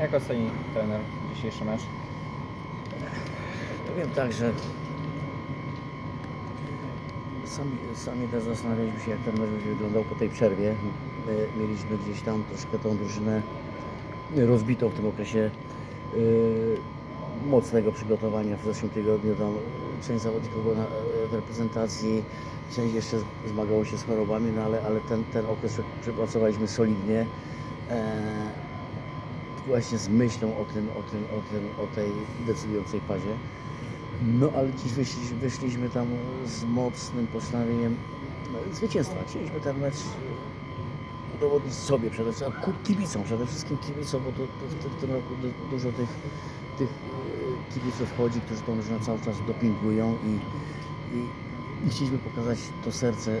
Jak oceni trener dzisiejszy mecz? Powiem tak, że sami, sami też zastanawialiśmy się, jak ten mecz będzie wyglądał po tej przerwie. My mieliśmy gdzieś tam troszkę tą drużynę rozbitą w tym okresie yy, mocnego przygotowania w zeszłym tygodniu. Tam część zawodników była w reprezentacji, część jeszcze zmagało się z chorobami, no ale, ale ten, ten okres przepracowaliśmy solidnie. E, właśnie z myślą o tym, o tym, o tym, o tej decydującej fazie. No ale dziś wyszliśmy, wyszliśmy tam z mocnym postanowieniem no, zwycięstwa. Chcieliśmy ten mecz e, udowodnić sobie przede wszystkim, a kibicom, przede wszystkim kibicom, bo to, to w, tym- roku du- dużo tych, tych e, kibiców chodzi, którzy tą drużynę cały czas dopingują i, i, i chcieliśmy pokazać to serce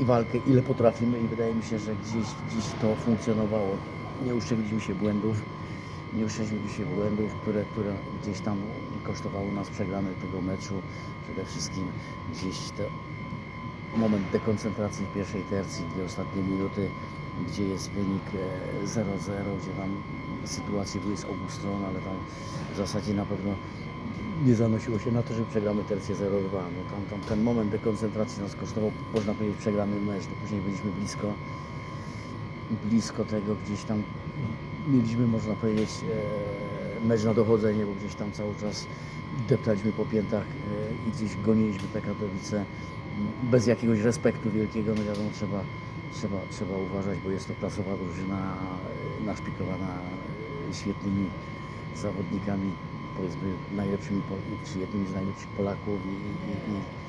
i walkę, ile potrafimy i wydaje mi się, że gdzieś, gdzieś to funkcjonowało. Nie uszczegliśmy się błędów, nie uszczegliśmy się błędów, które, które gdzieś tam kosztowały nas przegrany tego meczu. Przede wszystkim gdzieś te moment dekoncentracji w pierwszej tercji, dwie ostatnie minuty, gdzie jest wynik e, 0-0, gdzie tam sytuacje były z obu stron, ale tam w zasadzie na pewno nie zanosiło się na to, że przegramy tercję 0-2. No tam, tam ten moment dekoncentracji nas kosztował, można powiedzieć, przegrany mecz. No później byliśmy blisko, blisko tego, gdzieś tam mieliśmy, można powiedzieć, e, mecz na dochodzenie, bo gdzieś tam cały czas deptaliśmy po piętach e, i gdzieś goniliśmy te Katowice m, bez jakiegoś respektu wielkiego. No wiadomo, trzeba, trzeba, trzeba uważać, bo jest to klasowa drużyna e, naszpikowana e, świetnymi zawodnikami, powiedzmy najlepszymi, czy jednymi z najlepszych Polaków i, i, i,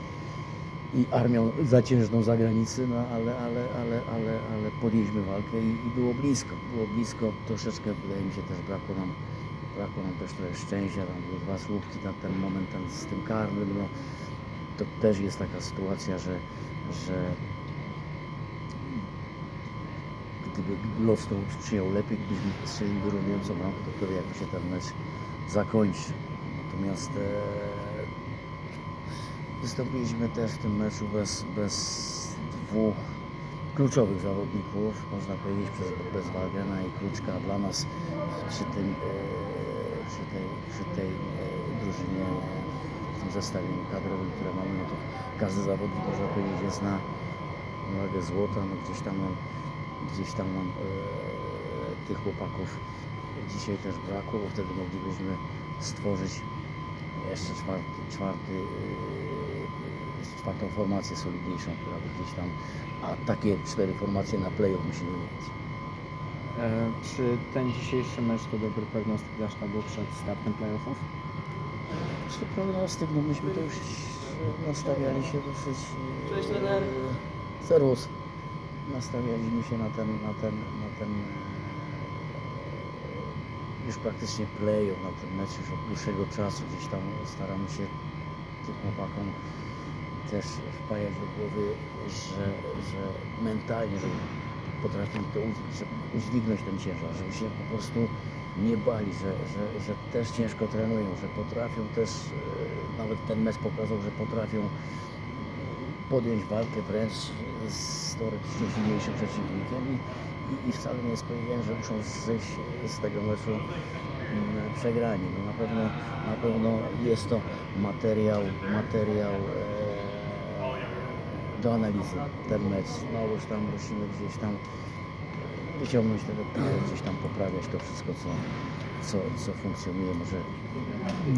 i armią zaciężną zagranicy, no ale, ale, ale, ale, ale podjęliśmy walkę i, i było blisko, było blisko, troszeczkę wydaje mi się też brakło nam, brakło nam też trochę szczęścia, tam były dwa słupki, tam ten moment ten z tym karnym, no to też jest taka sytuacja, że, że gdyby los to sprzyjał lepiej, gdybyśmy strzelili wyrównującą bramkę, to wtedy jakby się ten mecz zakończy. Natomiast e, wystąpiliśmy też w tym meczu bez, bez dwóch kluczowych zawodników, można powiedzieć przez, bez Wagena i Kluczka dla nas przy tym, e, przy tej, przy tej e, drużynie, w tym zestawieniu kadrowym, które mamy, no to każdy zawodnik można powiedzieć jest na wagę złota, no gdzieś tam nam, gdzieś tam nam e, tych chłopaków dzisiaj też brakło, bo wtedy moglibyśmy stworzyć jeszcze czwarty, czwarty, czwartą formację solidniejszą, która by gdzieś tam, a takie cztery formacje na play-off musimy mieć. E, czy ten dzisiejszy mecz to dobry prognostyk dla sztabu przed startem playoffów? Czy prognostyk, no myśmy to już e, nastawiali się dosyć e, serwus. Nastawialiśmy się na ten, na ten, na ten e, już praktycznie play-off, na ten mecz już od dłuższego czasu. Gdzieś tam staramy się tym chłopakom też wpajać do głowy, że, że mentalnie, że potrafią to udźwignąć ten ciężar, żeby się po prostu nie bali, że, że, że też ciężko trenują, że potrafią też, e, nawet ten mecz pokazał, że potrafią podjąć walkę wręcz z teoretycznie silniejszym przeciwnikiem i, i, i wcale nie jest powiedziane, że muszą zejść z tego meczu mm, przegrani. No na, pewno, na pewno jest to materiał, materiał e, do analizy, ten mecz. No już tam musimy gdzieś tam wyciągnąć tego piłę, gdzieś tam poprawiać to wszystko, co, co, co funkcjonuje. Może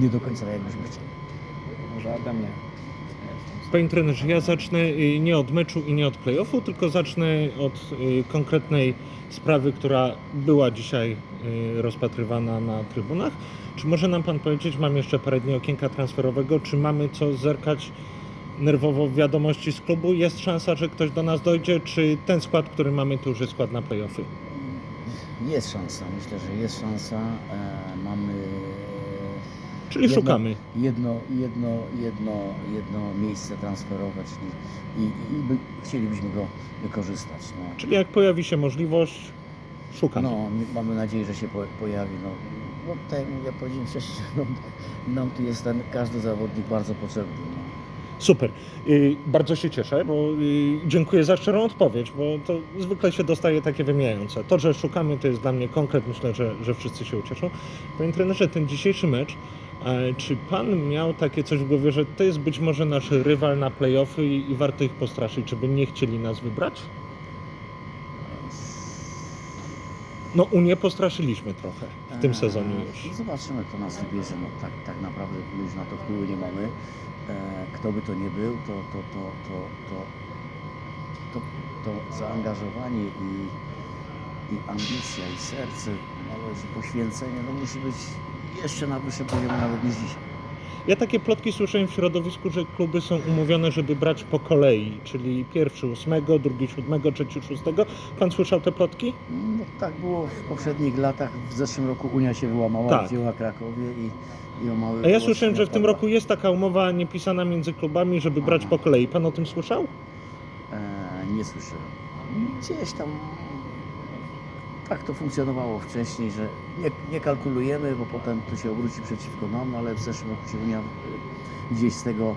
nie do końca tak, jakbyśmy chcieli. Może ode mnie. Panie trenerze, ja zacznę y, nie od meczu i nie od playoffu, tylko zacznę od y, konkretnej sprawy, która była dzisiaj y, rozpatrywana na trybunach. Czy może nam Pan powiedzieć, mam jeszcze parę dni okienka transferowego, czy mamy co zerkać nerwowo w wiadomości z klubu? Jest szansa, że ktoś do nas dojdzie, czy ten skład, który mamy, to już jest skład na playoffy? Jest szansa, myślę, że jest szansa. E, mamy Czyli Jedno- szukamy. jedno, jedno, jedno, jedno miejsce transferowe, czyli i, i by, chcielibyśmy go wykorzystać. No. Czyli jak pojawi się możliwość, szukamy. No, mamy nadzieję, że się po, pojawi. No, no tak jak ja powiedziałem wcześniej, no, nam tu jest ten każdy zawodnik bardzo potrzebny. No. Super. Bardzo się cieszę, bo dziękuję za szczerą odpowiedź, bo to zwykle się dostaje takie wymijające. To, że szukamy, to jest dla mnie konkret. Myślę, że, że wszyscy się ucieszą. Panie trenerze, ten dzisiejszy mecz, czy pan miał takie coś w głowie, że to jest być może nasz rywal na playoffy i, i warto ich postraszyć, żeby nie chcieli nas wybrać? No Unię postraszyliśmy trochę w tym Eee, sezonie już. Zobaczymy, kto nas wybierze. No, tak, tak naprawdę już na to wpływu nie mamy. Eee, kto by to nie był, to, to, to, to, to, to, to zaangażowanie i, i ambicja, i serce, nawet i poświęcenie, no musi być jeszcze na wyższym poziomie nawet niż dzisiaj. Ja takie plotki słyszałem w środowisku, że kluby są umówione, żeby brać po kolei, czyli pierwszy ósmego, drugi siódmego, trzeci szóstego. Pan słyszał te plotki? No, tak było w poprzednich latach. W zeszłym roku Unia się wyłamała, Tak. wzięła Krakowie i, o mały A ja słyszałem, że w tym roku jest taka umowa niepisana między klubami, żeby brać po kolei. Pan o tym słyszał? E, nie słyszałem. Gdzieś tam tak to funkcjonowało wcześniej, że nie, nie kalkulujemy, bo potem to się obróci przeciwko nam, ale w zeszłym roku się Unia e, gdzieś z tego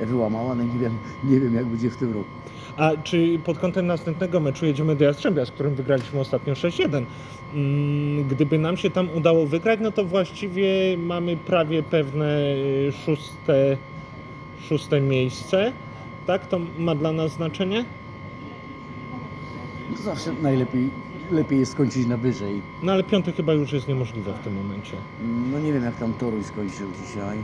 wyłamała. No nie wiem, nie wiem jak będzie w tym roku. A czy pod kątem następnego meczu jedziemy do Jastrzębia, z którym wygraliśmy ostatnio 6-1? Mm, Gdyby nam się tam udało wygrać, no to właściwie mamy prawie pewne y, szóste, szóste miejsce. Tak? To ma dla nas znaczenie? To zawsze najlepiej lepiej jest skończyć na wyżej. No ale piąty chyba już jest niemożliwe w tym momencie. No nie wiem jak tam Toruń skończył dzisiaj.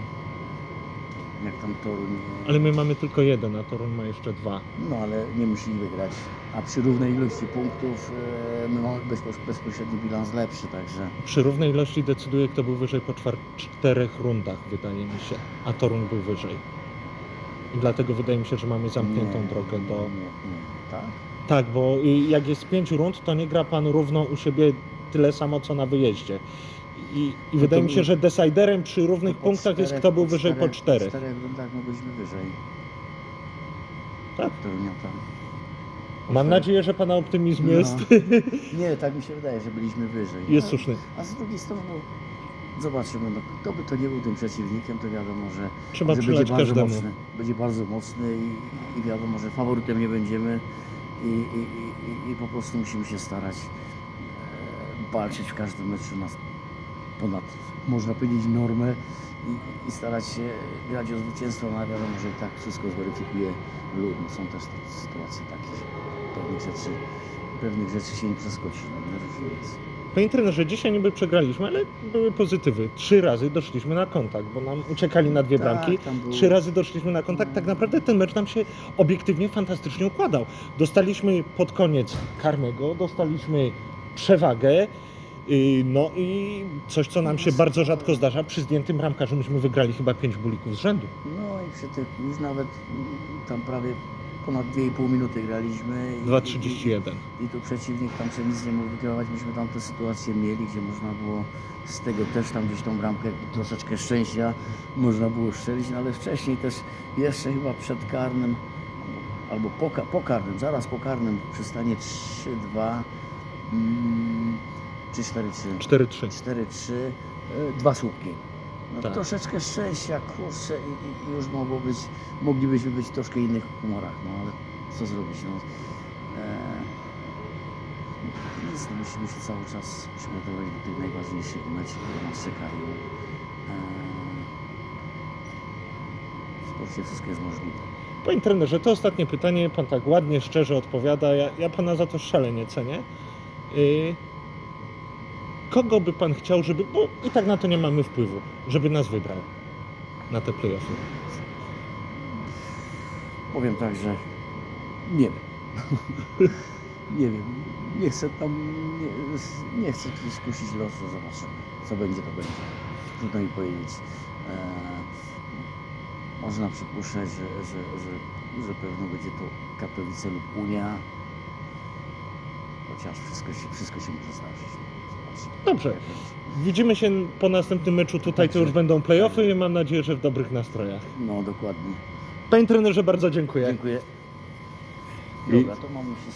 Jak tam Toruń... Ale my mamy tylko jeden, a Torun ma jeszcze dwa. No ale nie musieli wygrać. A przy równej ilości punktów e, my mamy bezpo- bezpośredni bilans lepszy, także... Przy równej ilości decyduje, kto był wyżej po czwar- czterech rundach, wydaje mi się, a Torun był wyżej. I dlatego wydaje mi się, że mamy zamkniętą drogę do. Nie, nie. Tak? Tak, bo jak jest pięć rund, to nie gra pan równo u siebie tyle samo co na wyjeździe. I, i No wydaje mi się, my- że decyderem przy równych punktach jest czterech- kto był wyżej po czterech- czterech. Po czterech rundach no byliśmy wyżej. Tak? Tam. Mam nadzieję, że pana optymizm No. jest, Nie, tak mi się wydaje, że byliśmy wyżej. jest No, słuszny. A z drugiej strony, no, zobaczymy, no, kto by to nie był tym przeciwnikiem, to wiadomo, że, Trzeba że będzie bardzo każdemu. mocny. Będzie bardzo mocny i, i wiadomo, że faworytem nie będziemy i, i, i, i po prostu musimy się starać e, walczyć w każdym meczu na ponad, można powiedzieć, normę i, i starać się grać o zwycięstwo, no wiadomo, że tak wszystko zweryfikuje lud. No, są też te sytuacje takie, że pewnych rzeczy, pewnych rzeczy się nie przeskoczy, no nie różnie jest. Panie trenerze, dzisiaj niby przegraliśmy, ale były pozytywy. Trzy razy doszliśmy na kontakt, bo nam uciekali na dwie Tak, bramki. tam było- Trzy razy doszliśmy na kontakt. Tak naprawdę ten mecz nam się obiektywnie fantastycznie układał. Dostaliśmy pod koniec karmego, dostaliśmy przewagę. yy, No i coś, co nam się bardzo rzadko zdarza, przy zdjętym bramkarzu myśmy wygrali chyba pięć bulików z rzędu. No i przy tych już nawet mm, tam prawie ponad 2,5 minuty graliśmy. i- 2,31. I, I tu przeciwnik tam sobie nic nie mógł wykrywać. Myśmy tam tę sytuację mieli, gdzie można było z tego też tam gdzieś tą bramkę troszeczkę szczęścia można było strzelić, no ale wcześniej też jeszcze chyba przed karnym albo po, ka- po karnym, zaraz po karnym przy stanie 3-2 mm, czy 4-3. 4-3. 4-3, y, dwa słupki. No, Tak. Troszeczkę szczęścia, kurczę i, i, już mogło być, moglibyśmy być w troszkę innych humorach, no ale co zrobić, no. E, nic, no, musimy się cały czas przygotować do tych najważniejszych meczów, które nas czekają. E, w sporcie wszystko jest możliwe. Panie trenerze, to ostatnie pytanie. Pan tak ładnie, szczerze odpowiada. Ja, ja pana za to szalenie cenię. Yy, kogo by pan chciał, żeby. Bo i tak na to nie mamy wpływu, żeby nas wybrał na te playoffy. Powiem tak, że nie wiem. nie wiem. Nie chcę tam, nie, nie chcę tu skusić losu, zobaczymy. Co będzie, to będzie. Trudno mi powiedzieć. E, można przypuszczać, że, że, że, że pewno będzie to Katowice lub Unia. Chociaż wszystko się, wszystko się może zdarzyć. Dobrze. Widzimy się po następnym meczu tutaj, to już będą playoffy i mam nadzieję, że w dobrych nastrojach. No dokładnie. Panie trenerze, bardzo dziękuję. Dziękuję. Dobra, to mamy wszystko.